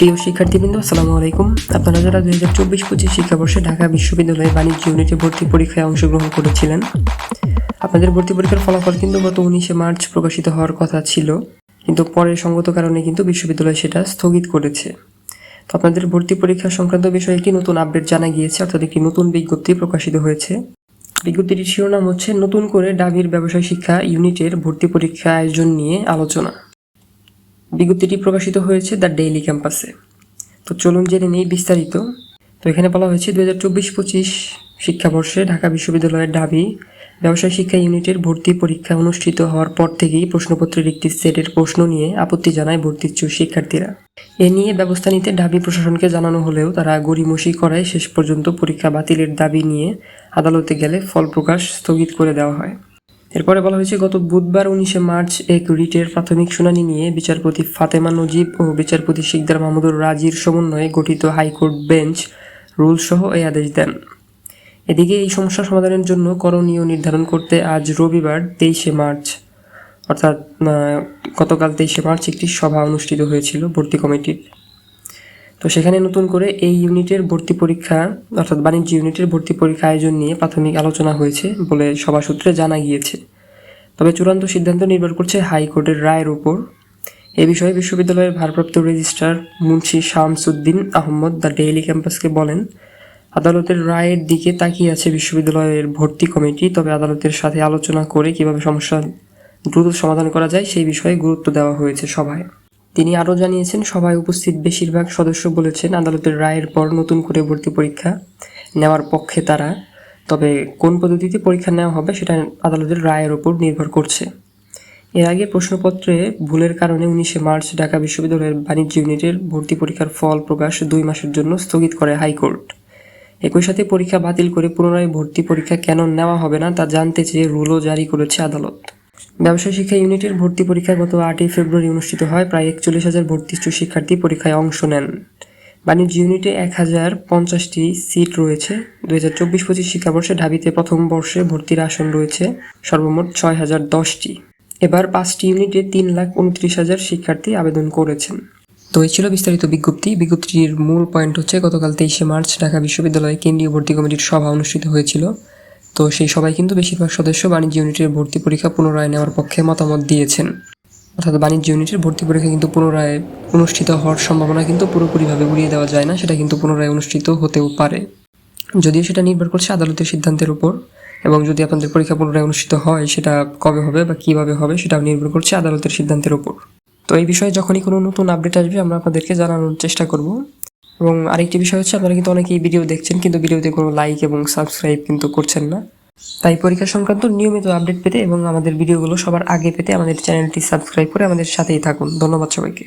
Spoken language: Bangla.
প্রিয় শিক্ষার্থীবৃন্দ, আসসালামু আলাইকুম। আপনারা যারা দুই হাজার চব্বিশ পঁচিশ শিক্ষাবর্ষে ঢাকা বিশ্ববিদ্যালয়ে বাণিজ্য ইউনিটে ভর্তি পরীক্ষায় অংশগ্রহণ করেছিলেন, আপনাদের ভর্তি পরীক্ষার ফলাফল কিন্তু গত উনিশে মার্চ প্রকাশিত হওয়ার কথা ছিল, কিন্তু পরে সঙ্গত কারণে কিন্তু বিশ্ববিদ্যালয় সেটা স্থগিত করেছে। তো আপনাদের ভর্তি পরীক্ষা সংক্রান্ত বিষয়ে একটি নতুন আপডেট জানা গিয়েছে, অর্থাৎ একটি নতুন বিজ্ঞপ্তি প্রকাশিত হয়েছে। বিজ্ঞপ্তিটির শিরোনাম হচ্ছে, নতুন করে ডাবির ব্যবসায় শিক্ষা ইউনিটের ভর্তি পরীক্ষা আয়োজন নিয়ে আলোচনা। বিজ্ঞপ্তিটি প্রকাশিত হয়েছে দ্য ডেইলি ক্যাম্পাসে। তো চলুন জেনে নেই বিস্তারিত। তো এখানে বলা হয়েছে দু হাজার চব্বিশ পঁচিশ শিক্ষাবর্ষে ঢাকা বিশ্ববিদ্যালয়ের ঢাবি ব্যবসায় শিক্ষা ইউনিটের ভর্তি পরীক্ষা অনুষ্ঠিত হওয়ার পর থেকেই প্রশ্নপত্রের একটি সেটের প্রশ্ন নিয়ে আপত্তি জানায় ভর্তিচ্ছু শিক্ষার্থীরা। এ নিয়ে ব্যবস্থা নিতে ঢাবি প্রশাসনকে জানানো হলেও তারা গড়িমসি করায় শেষ পর্যন্ত পরীক্ষা বাতিলের দাবি নিয়ে আদালতে গেলে ফল প্রকাশ স্থগিত করে দেওয়া হয়। এরপরে বলা হয়েছে, গত বুধবার উনিশে মার্চ এক রিটের প্রাথমিক শুনানি নিয়ে বিচারপতি ফাতেমা নজিব ও বিচারপতি শিকদার মাহমুদুর রাজির সমন্বয়ে গঠিত হাইকোর্ট বেঞ্চ রুলসহ এই আদেশ দেন। এদিকে এই সমস্যা সমাধানের জন্য করণীয় নির্ধারণ করতে আজ রবিবার তেইশে মার্চ, অর্থাৎ গতকাল তেইশে মার্চ একটি সভা অনুষ্ঠিত হয়েছিল ভর্তি কমিটির। তো সেখানে নতুন করে এই ইউনিটের ভর্তি পরীক্ষা, অর্থাৎ বাণিজ্য ইউনিটের ভর্তি পরীক্ষা আয়োজন নিয়ে প্রাথমিক আলোচনা হয়েছে বলে সভা সূত্রে জানা গিয়েছে। তবে চূড়ান্ত সিদ্ধান্ত নির্ভর করছে হাইকোর্টের রায়ের ওপর এ বিষয়ে বিশ্ববিদ্যালয়ের ভারপ্রাপ্ত registrar Munshi Shamsuddin Ahmad the daily ক্যাম্পাসকে বলেন, আদালতের রায়ের দিকে তাকিয়ে আছে বিশ্ববিদ্যালয়ের ভর্তি কমিটি, তবে আদালতের সাথে আলোচনা করে কীভাবে সমস্যা দ্রুত সমাধান করা যায় সেই বিষয়ে গুরুত্ব দেওয়া হয়েছে সভায়। তিনি আরও জানিয়েছেন, সভায় উপস্থিত বেশিরভাগ সদস্য বলেছেন, আদালতের রায়ের পর নতুন করে ভর্তি পরীক্ষা নেওয়ার পক্ষে তারা, তবে কোন পদ্ধতিতে পরীক্ষা নেওয়া হবে সেটা আদালতের রায়ের ওপর নির্ভর করছে। এর আগে প্রশ্নপত্রে ভুলের কারণে উনিশে মার্চ ঢাকা বিশ্ববিদ্যালয়ের বাণিজ্য ইউনিটের ভর্তি পরীক্ষার ফল প্রকাশ দুই মাসের জন্য স্থগিত করে হাইকোর্ট। একই সাথে পরীক্ষা বাতিল করে পুনরায় ভর্তি পরীক্ষা কেন নেওয়া হবে না তা জানতে চেয়ে রুলও জারি করেছে আদালত। ব্যবসায় শিক্ষা ইউনিটের ভর্তি পরীক্ষা গত আটই ফেব্রুয়ারি অনুষ্ঠিত হয়। প্রায় একচল্লিশ হাজার ভর্তিষ্ঠ শিক্ষার্থী পরীক্ষায় অংশ নেন। বাণিজ্য ইউনিটে এক হাজার পঞ্চাশটি সিট রয়েছে। দুই হাজার চব্বিশ পঁচিশ শিক্ষাবর্ষে ঢাবিতে প্রথম বর্ষে ভর্তির আসন রয়েছে সর্বমোট ছয় হাজার দশটি। এবার পাঁচটি ইউনিটে তিন লাখ উনত্রিশ হাজার শিক্ষার্থী আবেদন করেছেন। তো এই ছিল বিস্তারিত বিজ্ঞপ্তি। বিজ্ঞপ্তিটির মূল পয়েন্ট হচ্ছে, গতকাল তেইশে মার্চ ঢাকা বিশ্ববিদ্যালয়ে কেন্দ্রীয় ভর্তি কমিটির সভা অনুষ্ঠিত হয়েছিল। তো সেই সবাই কিন্তু বেশিরভাগ সদস্য বাণিজ্য ইউনিটের ভর্তি পরীক্ষা পুনরায় নেওয়ার পক্ষে মতামত দিয়েছেন। অর্থাৎ বাণিজ্য ইউনিটের ভর্তি পরীক্ষা কিন্তু পুনরায় অনুষ্ঠিত হওয়ার সম্ভাবনা কিন্তু পুরোপুরিভাবে উড়িয়ে দেওয়া যায় না, সেটা কিন্তু পুনরায় অনুষ্ঠিত হতেও পারে। যদিও সেটা নির্ভর করছে আদালতের সিদ্ধান্তের উপর, এবং যদি আপনাদের পরীক্ষা পুনরায় অনুষ্ঠিত হয়, সেটা কবে হবে বা কীভাবে হবে, সেটাও নির্ভর করছে আদালতের সিদ্ধান্তের উপর। তো এই বিষয়ে যখনই কোনো নতুন আপডেট আসবে, আমরা আপনাদেরকে জানানোর চেষ্টা করব। এবং আরেকটি বিষয় হচ্ছে আপনারা কিন্তু অনেকেই ভিডিও দেখছেন, কিন্তু ভিডিওতে কোনো লাইক এবং সাবস্ক্রাইব কিন্তু করছেন না। তাই পরীক্ষা সংক্রান্ত নিয়মিত আপডেট পেতে এবং আমাদের ভিডিওগুলো সবার আগে পেতে আমাদের চ্যানেলটি সাবস্ক্রাইব করে আমাদের সাথেই থাকুন। ধন্যবাদ সবাইকে।